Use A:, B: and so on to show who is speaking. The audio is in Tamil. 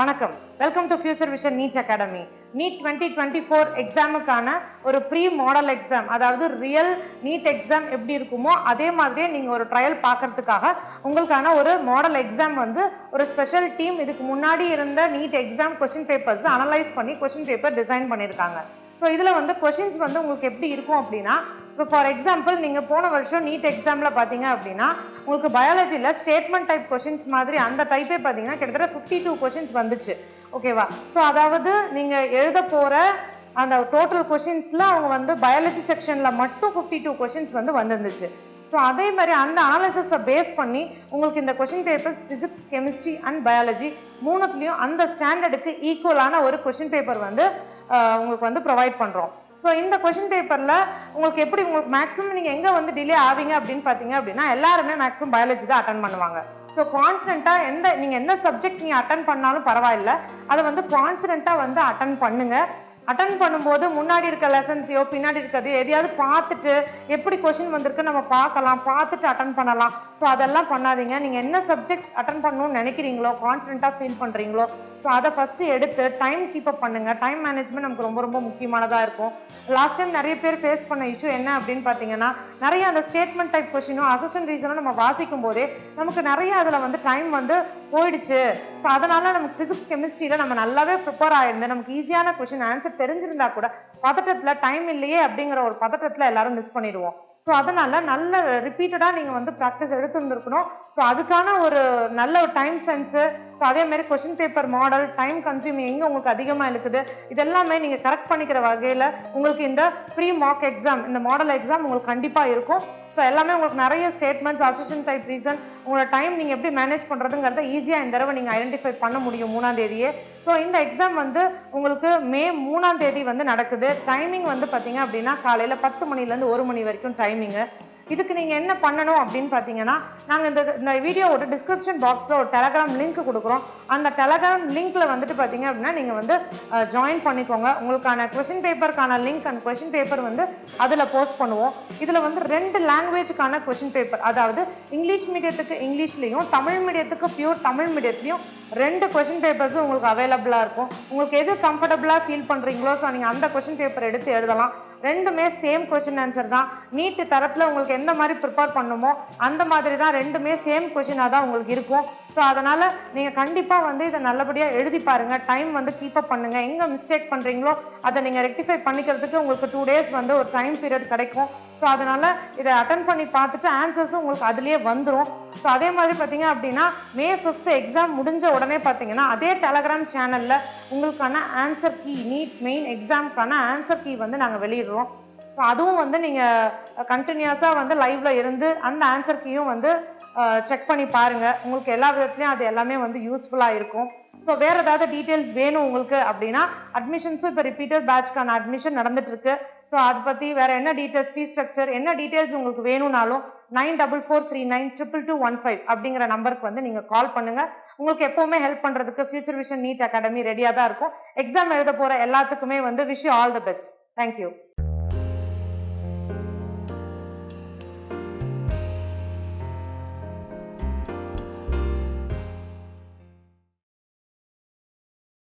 A: வணக்கம். Welcome to future vision NEET academy NEET twenty twenty four எக்ஸாமுக்கான ஒரு ப்ரீ மாடல் எக்ஸாம் அதாவது ரியல் நீட் எக்ஸாம் எப்படி இருக்குமோ அதே மாதிரியே நீங்கள் ஒரு ட்ரையல் பார்க்கறதுக்காக உங்களுக்கான ஒரு மாடல் எக்ஸாம் வந்து ஒரு ஸ்பெஷல் டீம் இதுக்கு முன்னாடி இருந்த NEET exam question papers analyse பண்ணி கொஷின் பேப்பர் டிசைன் பண்ணியிருக்காங்க ஸோ இதில் வந்து கொஷின்ஸ் வந்து உங்களுக்கு எப்படி இருக்கும் அப்படின்னா இப்போ ஃபார் எக்ஸாம்பிள் நீங்கள் போன வருஷம் நீட் எக்ஸாமில் பார்த்தீங்க அப்படின்னா உங்களுக்கு பயாலஜியில் ஸ்டேட்மெண்ட் டைப் கொஷின்ஸ் மாதிரி அந்த டைப்பே பார்த்தீங்கன்னா கிட்டத்தட்ட ஃபிஃப்டி டூ கொஷின்ஸ் வந்துச்சு ஓகேவா ஸோ அதாவது நீங்கள் எழுத போகிற அந்த டோட்டல் கொஷின்ஸில் அவங்க வந்து பயாலஜி செக்ஷனில் மட்டும் ஃபிஃப்டி டூ கொஷின்ஸ் வந்து வந்துருந்துச்சு. ஸோ அதே மாதிரி அந்த அனாலிசிஸை பேஸ் பண்ணி உங்களுக்கு இந்த question papers physics chemistry and biology மூணுத்துலேயும் அந்த ஸ்டாண்டர்டுக்கு ஈக்குவலான ஒரு கொஷின் பேப்பர் வந்து உங்களுக்கு வந்து ப்ரொவைட் பண்ணுறோம் ஸோ இந்த கொஷின் பேப்பரில் உங்களுக்கு எப்படி உங்களுக்கு மேக்ஸிமம் நீங்கள் எங்கே வந்து டிலே ஆவீங்க அப்படின்னு பார்த்தீங்க அப்படின்னா எல்லாருமே மேக்ஸிமம் பயாலஜி தான் அட்டன் பண்ணுவாங்க. ஸோ கான்ஃபிடென்ட்டாக எந்த நீங்கள் எந்த சப்ஜெக்ட் நீங்கள் அட்டன் பண்ணாலும் பரவாயில்ல. அதை வந்து கான்ஃபிடென்ட்டாக வந்து அட்டன் பண்ணுங்கள் அட்டன் பண்ணும்போது முன்னாடி இருக்க லெசன்ஸையோ பின்னாடி இருக்கிறதையோ எதையாவது பார்த்துட்டு எப்படி கொஷின் வந்திருக்கு நம்ம பார்க்கலாம் பார்த்துட்டு அட்டன் பண்ணலாம். ஸோ அதெல்லாம் பண்ணாதீங்க. நீங்கள் என்ன சப்ஜெக்ட் அட்டன் பண்ணணும்னு நினைக்கிறீங்களோ கான்ஃபிடென்ட்டாக ஃபீல் பண்ணுறீங்களோ ஸோ அதை ஃபஸ்ட்டு எடுத்து டைம் கீப் அப் பண்ணுங்கள் டைம் மேனேஜ்மெண்ட் நமக்கு ரொம்ப ரொம்ப முக்கியமானதாக இருக்கும். லாஸ்ட் டைம் நிறைய பேர் ஃபேஸ் பண்ண இஷ்யூ என்ன அப்படின்னு பார்த்தீங்கன்னா நிறைய அந்த ஸ்டேட்மெண்ட் டைப் கொஷினும் அசிஸ்டன்ட் ரீசனும் நம்ம வாசிக்கும் போதே நமக்கு நிறைய அதில் வந்து டைம் வந்து போயிடுச்சு. ஸோ அதனால நமக்கு ஃபிசிக்ஸ் கெமிஸ்ட்ரியில் நம்ம நல்லாவே ப்ரிப்பேர் ஆயிருந்தேன் நமக்கு ஈஸியான கொஷின் ஆன்சர் தெரிஞ்சிருந்தா கூட பதட்டத்தில் டைம் இல்லையே அப்படிங்கிற ஒரு பதட்டத்தில் எல்லாரும் மிஸ் பண்ணிடுவோம். ஸோ அதனால் நல்ல ரிப்பீட்டடாக நீங்கள் வந்து ப்ராக்டிஸ் எடுத்துருந்துருக்கணும். ஸோ அதுக்கான ஒரு நல்ல ஒரு டைம் சென்ஸு ஸோ அதேமாதிரி question paper model time consuming எங்கே உங்களுக்கு அதிகமாக இருக்குது இதெல்லாமே நீங்கள் கரெக்ட் பண்ணிக்கிற வகையில் உங்களுக்கு இந்த ப்ரீ மார்க் எக்ஸாம் இந்த மாடல் எக்ஸாம் உங்களுக்கு கண்டிப்பாக இருக்கும். ஸோ எல்லாமே உங்களுக்கு நிறைய ஸ்டேட்மெண்ட்ஸ் அசோசியன் டைப் ரீசன் உங்களோட டைம் நீங்கள் எப்படி மேனேஜ் பண்ணுறதுங்கிறத ஈஸியாக இந்த தடவை நீங்கள் ஐடென்டிஃபை பண்ண முடியும் மூணாம் தேதியே. ஸோ இந்த எக்ஸாம் வந்து உங்களுக்கு மே மூணாம் தேதி வந்து நடக்குது. டைமிங் வந்து பார்த்தீங்க அப்படின்னா காலையில் பத்து மணிலேருந்து ஒரு மணி வரைக்கும் டைம் டைமிங்கை இதுக்கு நீங்கள் என்ன பண்ணணும் அப்படின்னு பார்த்தீங்கன்னா நாங்கள் இந்த இந்த வீடியோவோட டிஸ்கிரிப்ஷன் பாக்ஸில் ஒரு டெலகிராம் லிங்க் கொடுக்குறோம். அந்த டெலகிராம் லிங்க்கில் வந்துட்டு பார்த்தீங்க அப்படின்னா நீங்கள் வந்து ஜாயின் பண்ணிக்கோங்க. உங்களுக்கான கொஷின் பேப்பருக்கான லிங்க் அண்ட் கொஷின் பேப்பர் வந்து அதில் போஸ்ட் பண்ணுவோம். இதில் வந்து ரெண்டு லாங்குவேஜுக்கான கொஷின் பேப்பர் அதாவது இங்கிலீஷ் மீடியத்துக்கு இங்கிலீஷ்லேயும் தமிழ் மீடியத்துக்கு பியூர் தமிழ் மீடியத்துலையும் ரெண்டு கொஷின் பேப்பர்ஸும் உங்களுக்கு அவைலபிளாக இருக்கும். உங்களுக்கு எது கம்ஃபர்டபுளாக ஃபீல் பண்ணுறீங்களோ ஸோ நீங்கள் அந்த கொஷின் பேப்பர் எடுத்து எழுதலாம். ரெண்டுமே சேம் கொஷின் ஆன்சர் தான். நீட்டு தரத்தில் உங்களுக்கு எந்த மாதிரி ப்ரிப்பேர் பண்ணுமோ அந்த மாதிரி தான் ரெண்டுமே சேம் கொஷினாக தான் உங்களுக்கு இருக்கும். ஸோ அதனால் நீங்கள் கண்டிப்பாக வந்து இதை நல்லபடியாக எழுதி பாருங்கள் டைம் வந்து கீப்பப் பண்ணுங்கள் எங்கே மிஸ்டேக் பண்ணுறீங்களோ அதை நீங்கள் ரெக்டிஃபை பண்ணிக்கிறதுக்கு உங்களுக்கு டூ டேஸ் வந்து ஒரு டைம் பீரியட் கிடைக்கும். ஸோ அதனால் இதை அட்டன் பண்ணி பார்த்துட்டு ஆன்சர்ஸும் உங்களுக்கு அதுலேயே வந்துடும் ஸோ அதே மாதிரி பார்த்தீங்க அப்படின்னா மே ஃபிஃப்த்து எக்ஸாம் முடிஞ்ச உடனே பார்த்தீங்கன்னா அதே டெலகிராம் சேனலில் உங்களுக்கான ஆன்சர் கீ நீட் மெயின் எக்ஸாமுக்கான ஆன்சர் கீ வந்து நாங்கள் வெளியிடுறோம். ஸோ அதுவும் வந்து நீங்கள் கண்டினியூஸாக வந்து லைவில் இருந்து அந்த ஆன்சர் கீயும் வந்து செக் பண்ணி பாருங்கள் உங்களுக்கு எல்லா விதத்துலையும் அது எல்லாமே வந்து யூஸ்ஃபுல்லாக இருக்கும். ஸோ வேறு ஏதாவது டீட்டெயில்ஸ் வேணும் உங்களுக்கு அப்படின்னா அட்மிஷன்ஸும் இப்போ ரிப்பீட்டட் பேட்ச்க்கான அட்மிஷன் நடந்துட்டு இருக்கு ஸோ அதை பற்றி வேறு என்ன டீட்டெயில்ஸ் ஃபீஸ் ஸ்ட்ரக்சர் என்ன டீட்டெயில்ஸ் உங்களுக்கு வேணும்னாலும் nine double four three nine triple two one five அப்படிங்கிற நம்பருக்கு வந்து நீங்கள் கால் பண்ணுங்கள் உங்களுக்கு எப்போவுமே ஹெல்ப் பண்ணுறதுக்கு ஃபியூச்சர் விஷன் நீட் அகாடமி ரெடியாக தான் இருக்கும். எக்ஸாம் எழுத போகிற எல்லாத்துக்குமே வந்து wish all the best thank you